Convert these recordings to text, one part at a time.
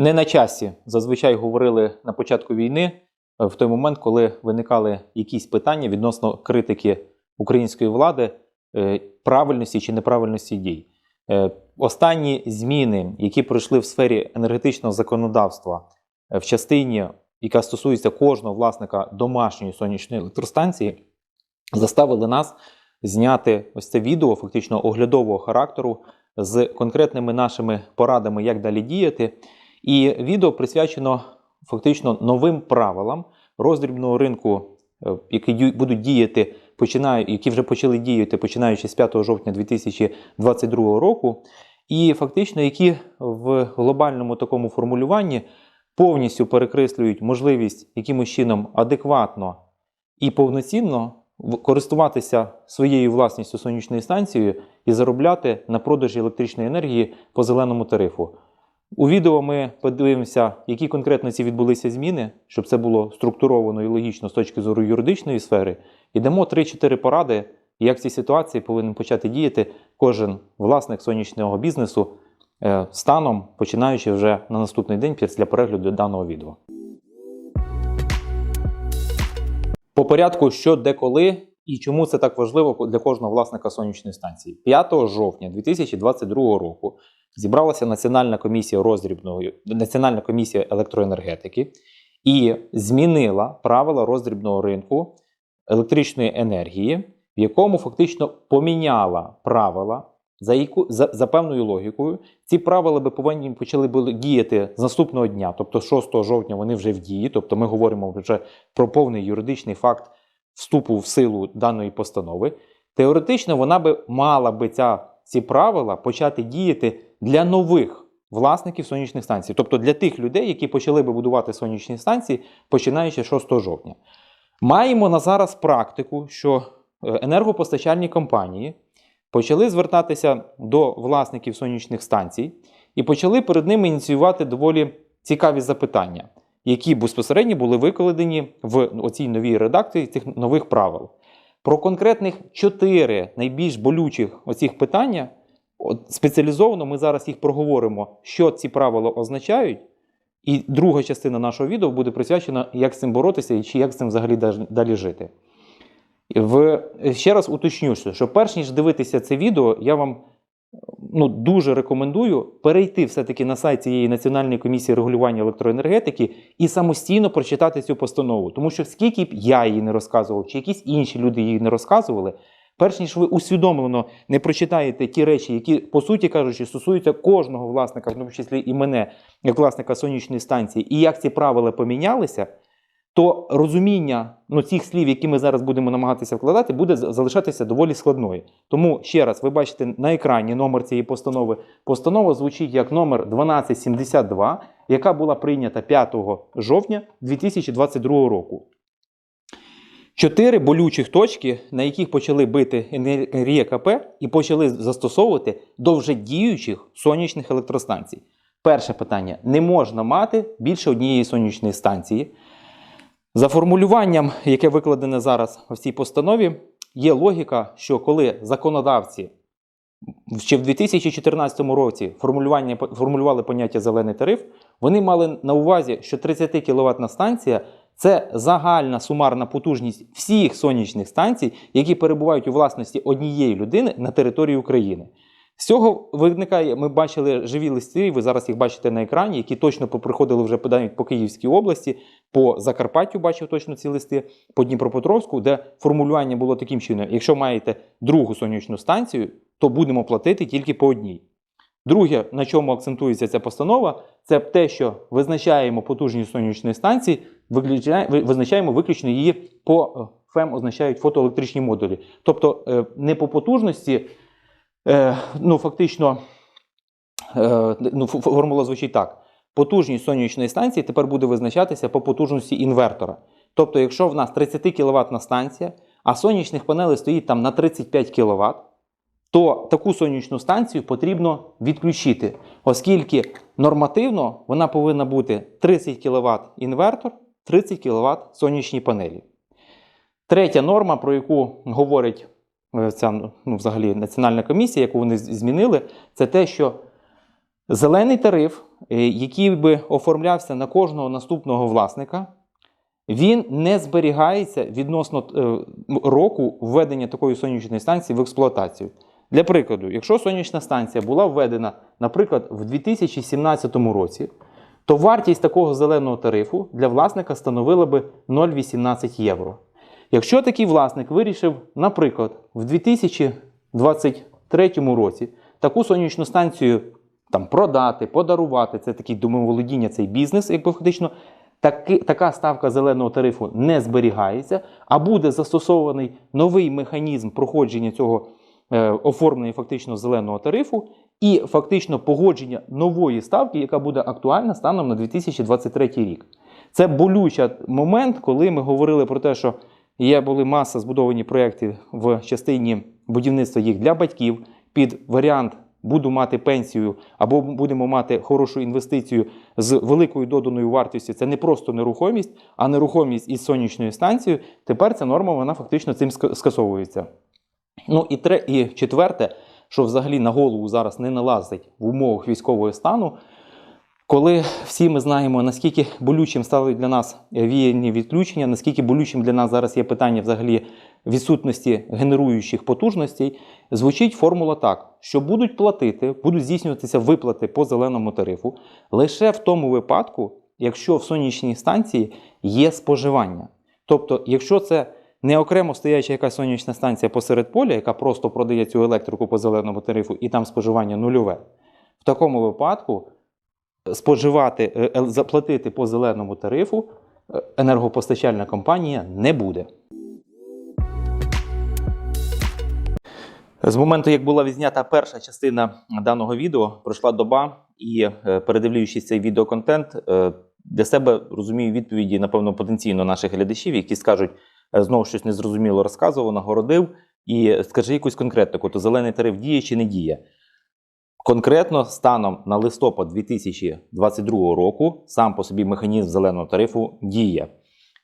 Не на часі зазвичай говорили на початку війни, е, в той момент, коли виникали якісь питання відносно критики української влади, е, правильності чи неправильності дій. Е, Останні зміни, які пройшли в сфері енергетичного законодавства в частині, яка стосується кожного власника домашньої сонячної електростанції, заставили нас зняти ось це відео фактично оглядового характеру з конкретними нашими порадами, як далі діяти. І відео присвячено фактично новим правилам роздрібного ринку, е, які будуть діяти, починаю, які вже почали діяти починаючи з 5 жовтня 2022 року, і фактично які в глобальному такому формулюванні повністю перекреслюють можливість якимось чином адекватно і повноцінно користуватися своєю власністю сонячною станцією і заробляти на продажі електричної енергії по зеленому тарифу. У відео ми подивимося, які конкретно ці відбулися зміни, щоб це було структуровано і логічно з точки зору юридичної сфери, і дамо 3-4 поради, як в цій ситуації повинен почати діяти кожен власник сонячного бізнесу е, станом, починаючи вже на наступний день після перегляду даного відео. По порядку, що де коли і чому це так важливо для кожного власника сонячної станції. 5 жовтня 2022 року зібралася Національна комісія роздрібної Національна комісія електроенергетики і змінила правила роздрібного ринку електричної енергії, в якому фактично поміняла правила. За, яку, за, за певною логікою, ці правила би повинні почали були діяти з наступного дня, тобто 6 жовтня вони вже в дії, тобто ми говоримо вже про повний юридичний факт вступу в силу даної постанови. Теоретично вона би мала би ця, ці правила почати діяти для нових власників сонячних станцій, тобто для тих людей, які почали би будувати сонячні станції, починаючи з 6 жовтня. Маємо на зараз практику, що е, енергопостачальні компанії почали звертатися до власників сонячних станцій і почали перед ними ініціювати доволі цікаві запитання, які безпосередньо були викладені в оцій новій редакції цих нових правил. Про конкретних чотири найбільш болючих оцих питання спеціалізовано ми зараз їх проговоримо, що ці правила означають. І друга частина нашого відео буде присвячена, як з цим боротися і чи як з цим взагалі далі жити. В, ще раз уточню, що що перш ніж дивитися це відео, я вам ну, дуже рекомендую перейти все-таки на сайт цієї Національної комісії регулювання електроенергетики і самостійно прочитати цю постанову. Тому що скільки б я її не розказував, чи якісь інші люди її не розказували, перш ніж ви усвідомлено не прочитаєте ті речі, які, по суті кажучи, стосуються кожного власника, в тому числі і мене, як власника сонячної станції, і як ці правила помінялися, то розуміння ну, цих слів, які ми зараз будемо намагатися вкладати, буде залишатися доволі складною. Тому ще раз, ви бачите на екрані номер цієї постанови. Постанова звучить як номер 1272, яка була прийнята 5 жовтня 2022 року. Чотири болючих точки, на яких почали бити НРІКП і почали застосовувати до діючих сонячних електростанцій. Перше питання: не можна мати більше однієї сонячної станції. За формулюванням, яке викладене зараз в цій постанові, є логіка, що коли законодавці ще в 2014 році формулювання, формулювали поняття зелений тариф, вони мали на увазі, що 30 кВт станція це загальна сумарна потужність всіх сонячних станцій, які перебувають у власності однієї людини на території України. З цього виникає, ми бачили живі листи, ви зараз їх бачите на екрані, які точно поприходили вже навіть по Київській області, по Закарпаттю бачив точно ці листи, по Дніпропетровську, де формулювання було таким чином: якщо маєте другу сонячну станцію, то будемо платити тільки по одній. Друге, на чому акцентується ця постанова, це те, що визначаємо потужність сонячної станції, визначаємо виключно її по е, ФЕМ означають фотоелектричні модулі. Тобто е, не по потужності, е, ну фактично, е, ну, формула звучить так: потужність сонячної станції тепер буде визначатися по потужності інвертора. Тобто, якщо в нас 30 кВт станція, а сонячних панелей стоїть там на 35 кВт, то таку сонячну станцію потрібно відключити, оскільки нормативно вона повинна бути 30 кВт інвертор, 30 кВт сонячні панелі. Третя норма, про яку говорить ця ну, взагалі національна комісія, яку вони змінили, це те, що Зелений тариф, е, який би оформлявся на кожного наступного власника, він не зберігається відносно е, року введення такої сонячної станції в експлуатацію. Для прикладу, якщо сонячна станція була введена, наприклад, в 2017 році, то вартість такого зеленого тарифу для власника становила би 0,18 євро. Якщо такий власник вирішив, наприклад, в 2023 році таку сонячну станцію там, продати, подарувати, це такий домоволодіння, цей бізнес, якби фактично, таки, така ставка зеленого тарифу не зберігається, а буде застосований новий механізм проходження цього е, оформлення фактично зеленого тарифу і фактично погодження нової ставки, яка буде актуальна станом на 2023 рік. Це болючий момент, коли ми говорили про те, що є були маса збудовані проєкти в частині будівництва їх для батьків під варіант буду мати пенсію або будемо мати хорошу інвестицію з великою доданою вартістю. Це не просто нерухомість, а нерухомість із сонячною станцією. Тепер ця норма вона фактично цим скасовується. Ну і, тре, і четверте, що взагалі на голову зараз не налазить в умовах військового стану, коли всі ми знаємо, наскільки болючим стали для нас віяльні відключення, наскільки болючим для нас зараз є питання взагалі відсутності генеруючих потужностей, звучить формула так, що будуть платити, будуть здійснюватися виплати по зеленому тарифу лише в тому випадку, якщо в сонячній станції є споживання. Тобто, якщо це не окремо стояча якась сонячна станція посеред поля, яка просто продає цю електрику по зеленому тарифу, і там споживання нульове, в такому випадку споживати, е, е, заплатити по зеленому тарифу е, енергопостачальна компанія не буде. З моменту, як була відзнята перша частина даного відео, пройшла доба, і передивлюючись цей відеоконтент, для себе розумію відповіді, напевно, потенційно наших глядачів, які скажуть, знову щось незрозуміло розказував, нагородив, і скажи якусь конкретику, то зелений тариф діє чи не діє. Конкретно станом на листопад 2022 року сам по собі механізм зеленого тарифу діє.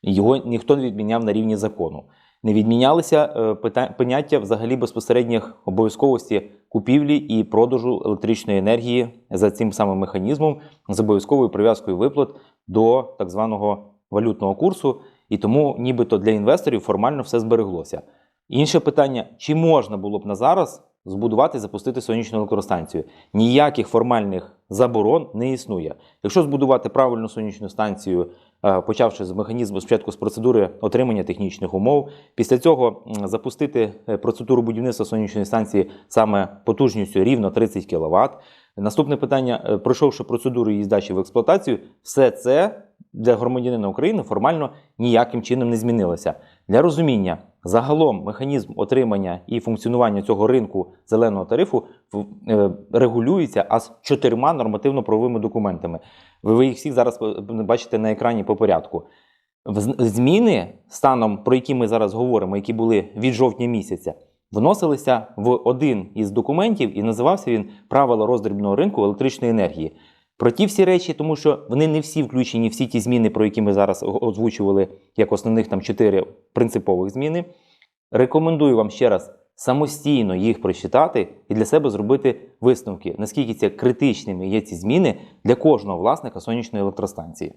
Його ніхто не відміняв на рівні закону. Не відмінялися е, поняття взагалі безпосередніх обов'язковості купівлі і продажу електричної енергії за цим самим механізмом з обов'язковою прив'язкою виплат до так званого валютного курсу, і тому нібито для інвесторів формально все збереглося. Інше питання: чи можна було б на зараз збудувати і запустити сонячну електростанцію? Ніяких формальних заборон не існує. Якщо збудувати правильну сонячну станцію, е, почавши з механізму спочатку з процедури отримання технічних умов, після цього запустити е, процедуру будівництва сонячної станції саме потужністю рівно 30 кВт. Наступне питання: е, пройшовши процедуру її здачі в експлуатацію, все це для громадянина України формально ніяким чином не змінилося. Для розуміння, загалом механізм отримання і функціонування цього ринку зеленого тарифу е, регулюється аж чотирма нормативно-правовими документами. Ви, їх всіх зараз бачите на екрані по порядку. Зміни станом, про які ми зараз говоримо, які були від жовтня місяця, вносилися в один із документів і називався він Правила роздрібного ринку електричної енергії. Про ті всі речі, тому що вони не всі включені, всі ті зміни, про які ми зараз озвучували, як основних там чотири принципових зміни. Рекомендую вам ще раз самостійно їх прочитати і для себе зробити висновки, наскільки це критичними є ці зміни для кожного власника сонячної електростанції.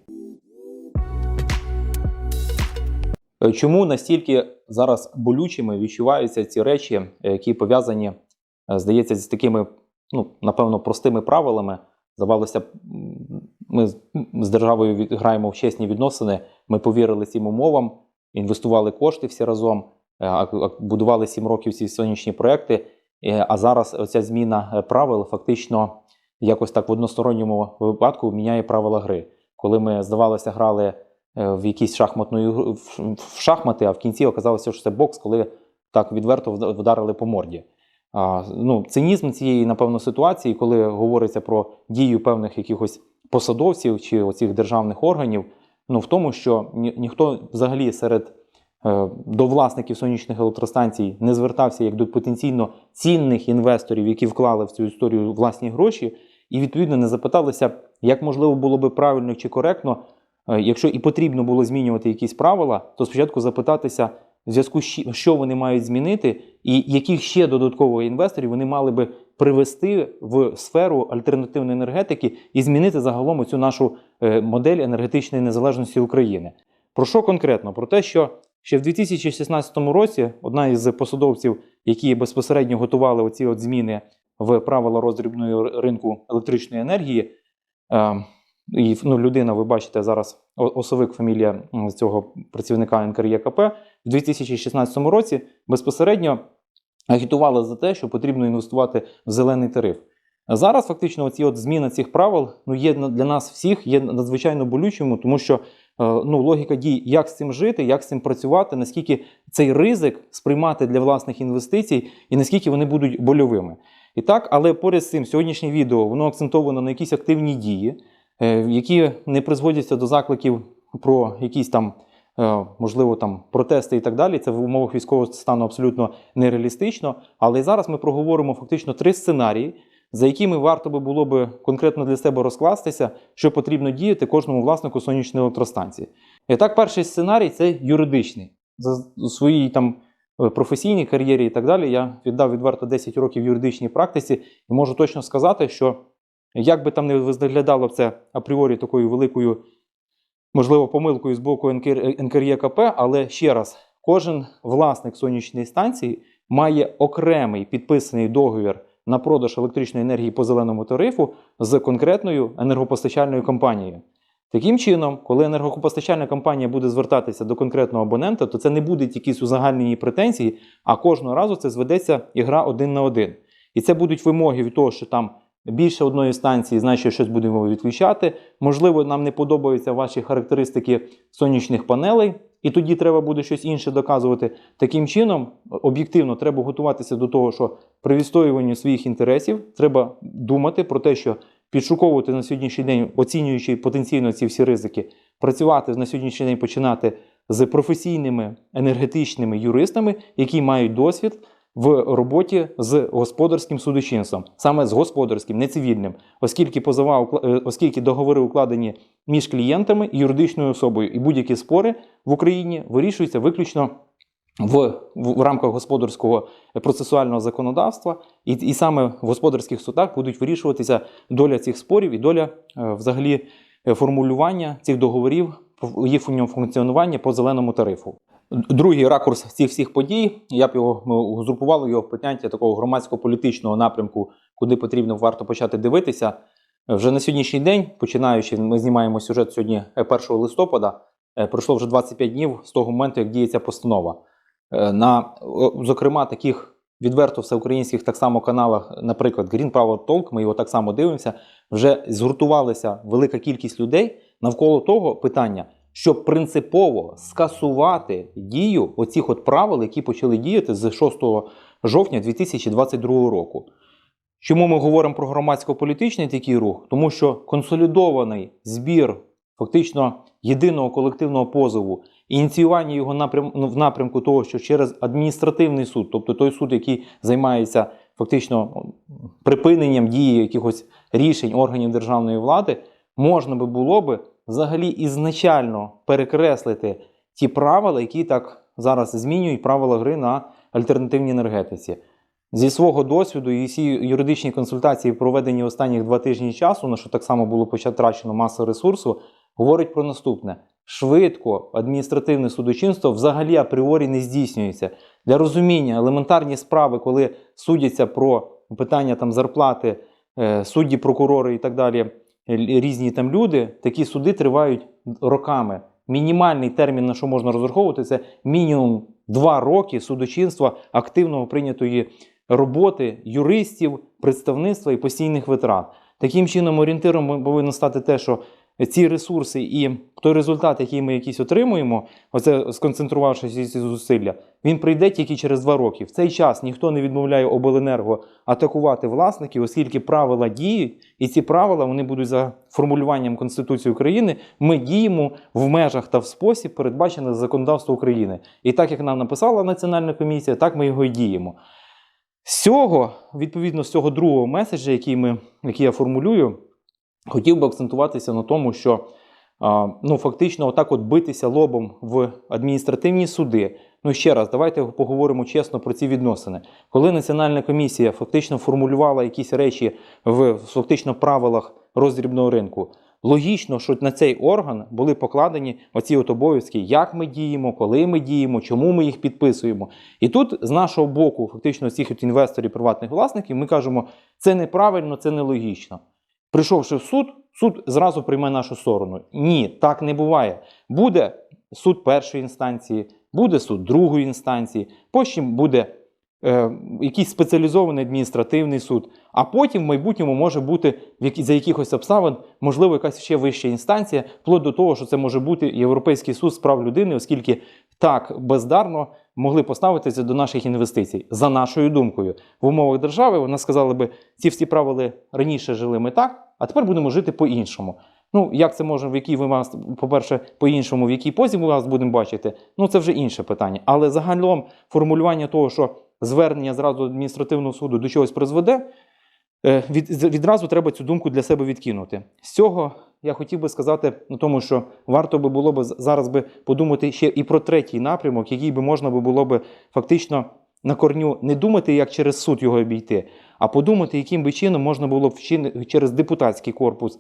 Е, Чому настільки зараз болючими відчуваються ці речі, е, які пов'язані, е, здається, з такими, ну, напевно, простими правилами? Здавалося, ми з- державою граємо в чесні відносини, ми повірили цим умовам, інвестували кошти всі разом, будували сім років ці сонячні проекти. Е, А зараз оця зміна е, правил фактично якось так в односторонньому випадку міняє правила гри. Коли ми, здавалося, грали е, в якісь шахматну в шахмати, а в кінці оказалося, що це бокс, коли так відверто вдарили по морді. А, ну, цинізм цієї, напевно, ситуації, коли говориться про дію певних якихось посадовців чи оцих державних органів, ну в тому, що ні, ніхто взагалі серед е, до власників сонячних електростанцій не звертався як до потенційно цінних інвесторів, які вклали в цю історію власні гроші, і відповідно не запиталися, як можливо було би правильно чи коректно, е, якщо і потрібно було змінювати якісь правила, то спочатку запитатися, в зв'язку з що вони мають змінити, і яких ще додатково інвесторів вони мали би привести в сферу альтернативної енергетики і змінити загалом цю нашу е, модель енергетичної незалежності України. Про що конкретно? Про те, що ще в 2016 році одна із посадовців, які безпосередньо готували оці от зміни в правила роздрібної ринку електричної енергії, е, і ну, людина, ви бачите зараз осовик фамілія цього працівника НКРЄКП, в 2016 році безпосередньо агітувала за те, що потрібно інвестувати в зелений тариф. Зараз фактично оці от зміна цих правил ну, є для нас всіх є надзвичайно болючими, тому що е, ну, логіка дій, як з цим жити, як з цим працювати, наскільки цей ризик сприймати для власних інвестицій і наскільки вони будуть больовими. І так, але поряд з цим сьогоднішнє відео воно акцентовано на якісь активні дії, е, які не призводяться до закликів про якісь там, е, можливо, там протести і так далі. Це в умовах військового стану абсолютно нереалістично. Але зараз ми проговоримо фактично три сценарії, за якими варто би було би конкретно для себе розкластися, що потрібно діяти кожному власнику сонячної електростанції. І так, перший сценарій це юридичний. За своїй там е, професійній кар'єрі і так далі я віддав відверто 10 років юридичній практиці і можу точно сказати, що як би там не виглядало це апріорі такою великою, можливо, помилкою з боку НКР НКРЄКП, але ще раз, кожен власник сонячної станції має окремий підписаний договір на продаж електричної енергії по зеленому тарифу з конкретною енергопостачальною компанією. Таким чином, коли енергопостачальна компанія буде звертатися до конкретного абонента, то це не будуть якісь узагальнені претензії, а кожного разу це зведеться ігра один на один. І це будуть вимоги від того, що там більше одної станції, значить, щось будемо відключати. Можливо, нам не подобаються ваші характеристики сонячних панелей, і тоді треба буде щось інше доказувати. Таким чином, об'єктивно, треба готуватися до того, що при відстоюванні своїх інтересів треба думати про те, що підшуковувати на сьогоднішній день, оцінюючи потенційно ці всі ризики, працювати на сьогоднішній день починати з професійними енергетичними юристами, які мають досвід в роботі з господарським судочинством, саме з господарським, не цивільним, оскільки позова, е, оскільки договори укладені між клієнтами і юридичною особою, і будь-які спори в Україні вирішуються виключно в, в, в рамках господарського процесуального законодавства, і, і саме в господарських судах будуть вирішуватися доля цих спорів і доля е, взагалі е, формулювання цих договорів, їх функціонування по зеленому тарифу. Другий ракурс цих всіх подій, я б його ми його в поняття такого громадсько-політичного напрямку, куди потрібно варто почати дивитися. Вже на сьогоднішній день, починаючи, ми знімаємо сюжет сьогодні е, 1 листопада. е, Пройшло вже 25 днів з того моменту, як діє ця постанова. Е, На, зокрема, таких відверто всеукраїнських так само каналах, наприклад, Green Power Talk, ми його так само дивимося, вже згуртувалася велика кількість людей навколо того питання, щоб принципово скасувати дію оцих от правил, які почали діяти з 6 жовтня 2022 року. Чому ми говоримо про громадсько-політичний такий рух? Тому що консолідований збір фактично єдиного колективного позову, ініціювання його напрям, ну, в напрямку того, що через адміністративний суд, тобто той суд, який займається фактично припиненням дії якихось рішень органів державної влади, можна би було би взагалі ізначально перекреслити ті правила, які так зараз змінюють правила гри на альтернативній енергетиці. Зі свого досвіду і всі юридичні консультації, проведені останніх два тижні часу, на що так само було потрачено маса ресурсу, говорить про наступне: швидко адміністративне судочинство взагалі апріорі не здійснюється. Для розуміння елементарні справи, коли судяться про питання там зарплати, е, судді, прокурори і так далі, різні там люди, такі суди тривають роками. Мінімальний термін, на що можна розраховувати, це мінімум два роки судочинства активного прийнятої роботи юристів, представництва і постійних витрат. Таким чином, орієнтиром повинно стати те, що ці ресурси і той результат, який ми якийсь отримуємо, оце сконцентрувавши ці зусилля, він прийде тільки через два роки. В цей час ніхто не відмовляє обленерго атакувати власників, оскільки правила діють, і ці правила вони будуть за формулюванням Конституції України. Ми діємо в межах та в спосіб, передбачений законодавством України. І так як нам написала Національна комісія, так ми його і діємо. З цього, відповідно, з цього другого меседжа, який, ми, який я формулюю, хотів би акцентуватися на тому, що ну, фактично отак от битися лобом в адміністративні суди, Ну ще раз, давайте поговоримо чесно про ці відносини. Коли національна комісія фактично формулювала якісь речі в фактично правилах роздрібного ринку, логічно, що на цей орган були покладені оці от обов'язки, як ми діємо, коли ми діємо, чому ми їх підписуємо. І тут з нашого боку, фактично, цих інвесторів, приватних власників, ми кажемо, це неправильно, це нелогічно. Прийшовши в суд, суд зразу прийме нашу сторону. Ні, так не буває. Буде суд першої інстанції, буде суд другої інстанції, потім буде е, якийсь спеціалізований адміністративний суд, а потім в майбутньому може бути за якихось обставин, можливо, якась ще вища інстанція, вплоть до того, що це може бути Європейський суд з прав людини, оскільки так бездарно могли поставитися до наших інвестицій. За нашою думкою, в умовах держави вона сказала би, ці всі правила раніше жили ми так, а тепер будемо жити по-іншому. Ну, як це може, в якій ви вас, по-перше, по-іншому, в якій позі ми вас будемо бачити, ну це вже інше питання. Але загалом формулювання того, що звернення зразу адміністративного суду до чогось призведе, е, від, відразу треба цю думку для себе відкинути. З цього я хотів би сказати на тому, що варто би було б зараз би подумати ще і про третій напрямок, який би можна було би фактично на корню не думати, як через суд його обійти, а подумати, яким би чином можна було б через депутатський корпус.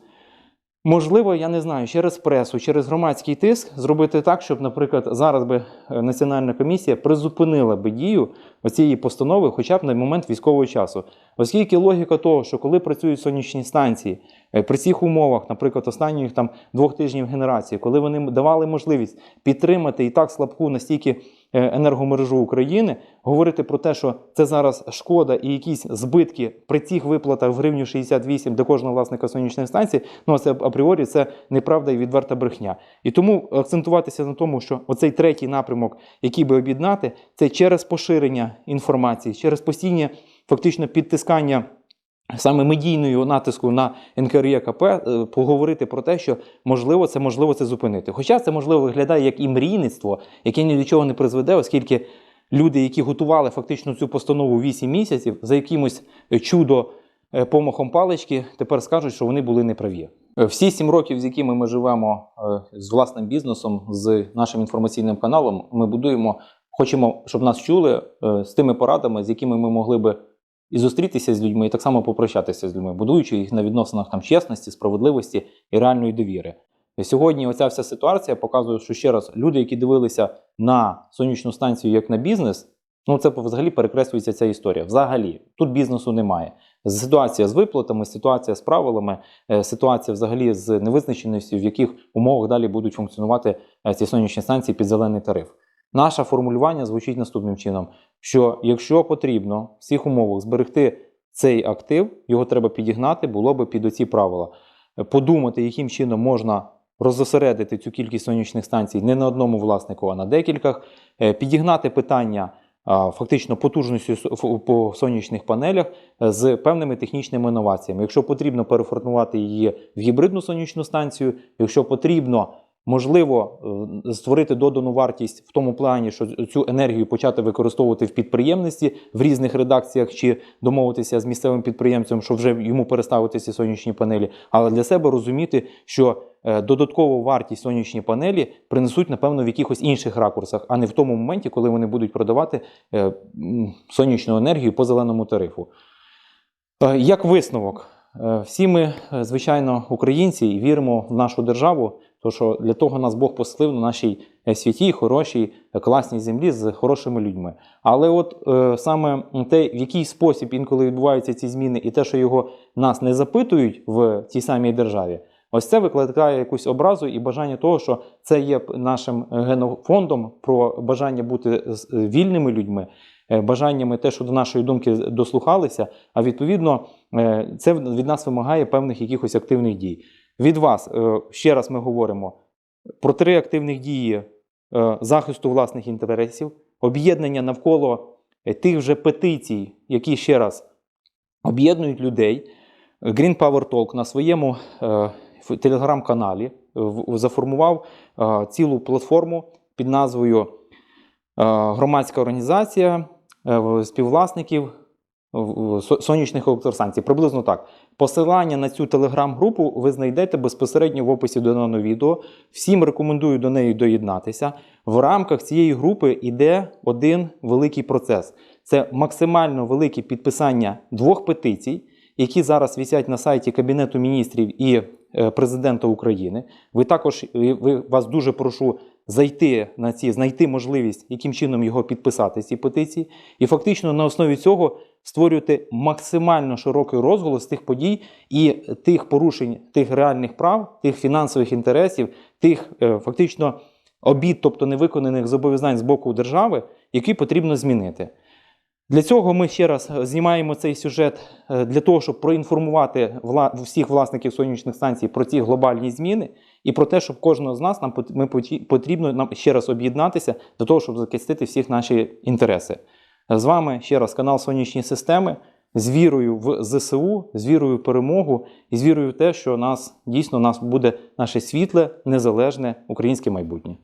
Можливо, я не знаю, через пресу, через громадський тиск зробити так, щоб, наприклад, зараз би е, Національна комісія призупинила би дію цієї постанови хоча б на момент військового часу. Оскільки логіка того, що коли працюють сонячні станції, е, при цих умовах, наприклад, останніх там двох тижнів генерації, коли вони давали можливість підтримати і так слабку настільки е, енергомережу України, говорити про те, що це зараз шкода і якісь збитки при цих виплатах в гривню 68 для кожного власника сонячної станції, ну це апріорі це неправда і відверта брехня. І тому акцентуватися на тому, що оцей третій напрямок, який би об'єднати, це через поширення інформації, через постійне фактично підтискання. Саме медійною натиску на НКРЄКП е, поговорити про те, що можливо це можливо це зупинити. Хоча це можливо виглядає як і мрійництво, яке ні до чого не призведе, оскільки люди, які готували фактично цю постанову 8 місяців, за якимось е, чудо е, помахом палички, тепер скажуть, що вони були неправі. Всі сім років, з якими ми живемо з власним бізнесом, з нашим інформаційним каналом, ми будуємо, хочемо, щоб нас чули е, з тими порадами, з якими ми могли би і зустрітися з людьми, і так само попрощатися з людьми, будуючи їх на відносинах там чесності, справедливості і реальної довіри. І Сьогодні оця вся ситуація показує, що ще раз люди, які дивилися на сонячну станцію як на бізнес, ну це взагалі перекреслюється ця історія. Взагалі, тут бізнесу немає. Ситуація з виплатами, ситуація з правилами, е, ситуація взагалі з невизначеністю, в яких умовах далі будуть функціонувати е, ці сонячні станції під зелений тариф. Наше формулювання звучить наступним чином: що якщо потрібно в всіх умовах зберегти цей актив, його треба підігнати, було би під оці правила. Подумати, яким чином можна розосередити цю кількість сонячних станцій не на одному власнику, а на декількох, Е, підігнати питання фактично потужністю по сонячних панелях е, з певними технічними інноваціями. Якщо потрібно переформувати її в гібридну сонячну станцію, якщо потрібно. Можливо, е, створити додану вартість в тому плані, що цю енергію почати використовувати в підприємництві в різних редакціях, чи домовитися з місцевим підприємцем, що вже йому переставити ці сонячні панелі, але для себе розуміти, що е, додаткову вартість сонячні панелі принесуть, напевно, в якихось інших ракурсах, а не в тому моменті, коли вони будуть продавати е, сонячну енергію по зеленому тарифу. Як висновок, всі ми, звичайно, українці віримо в нашу державу, то що для того нас Бог послив на нашій е, святій, хорошій, е, класній землі з хорошими людьми. Але от е, саме те, в який спосіб інколи відбуваються ці зміни, і те, що його нас не запитують в тій самій державі, ось це викликає якусь образу і бажання того, що це є нашим генофондом про бажання бути е, вільними людьми, бажаннями те, що до нашої думки дослухалися. А відповідно, це від нас вимагає певних якихось активних дій. Від вас е, ще раз ми говоримо про три активних дії е, захисту власних інтересів, об'єднання навколо е, тих же петицій, які ще раз об'єднують людей. Green Power Talk на своєму телеграм-каналі заформував цілу платформу під назвою Громадська організація співвласників сонячних електростанцій. Приблизно так. Посилання на цю телеграм-групу ви знайдете безпосередньо в описі до даного відео. Всім рекомендую до неї доєднатися. В рамках цієї групи йде один великий процес: це максимально велике підписання двох петицій, які зараз висять на сайті Кабінету міністрів і е, президента України. Ви також ви, вас дуже прошу зайти на ці, знайти можливість, яким чином його підписати, ці петиції, і фактично на основі цього створювати максимально широкий розголос тих подій і тих порушень, тих реальних прав, тих фінансових інтересів, тих е, фактично обід, тобто невиконаних зобов'язань з боку держави, які потрібно змінити. Для цього ми ще раз е, знімаємо цей сюжет е, для того, щоб проінформувати всіх власників сонячних станцій про ці глобальні зміни і про те, щоб кожного з нас нам потрібно нам ще раз об'єднатися для того, щоб захистити всіх наші інтереси. З вами ще раз канал Сонячні системи. З вірою в ЗСУ, з вірою в перемогу і з вірою в те, що нас дійсно нас буде наше світле, незалежне українське майбутнє.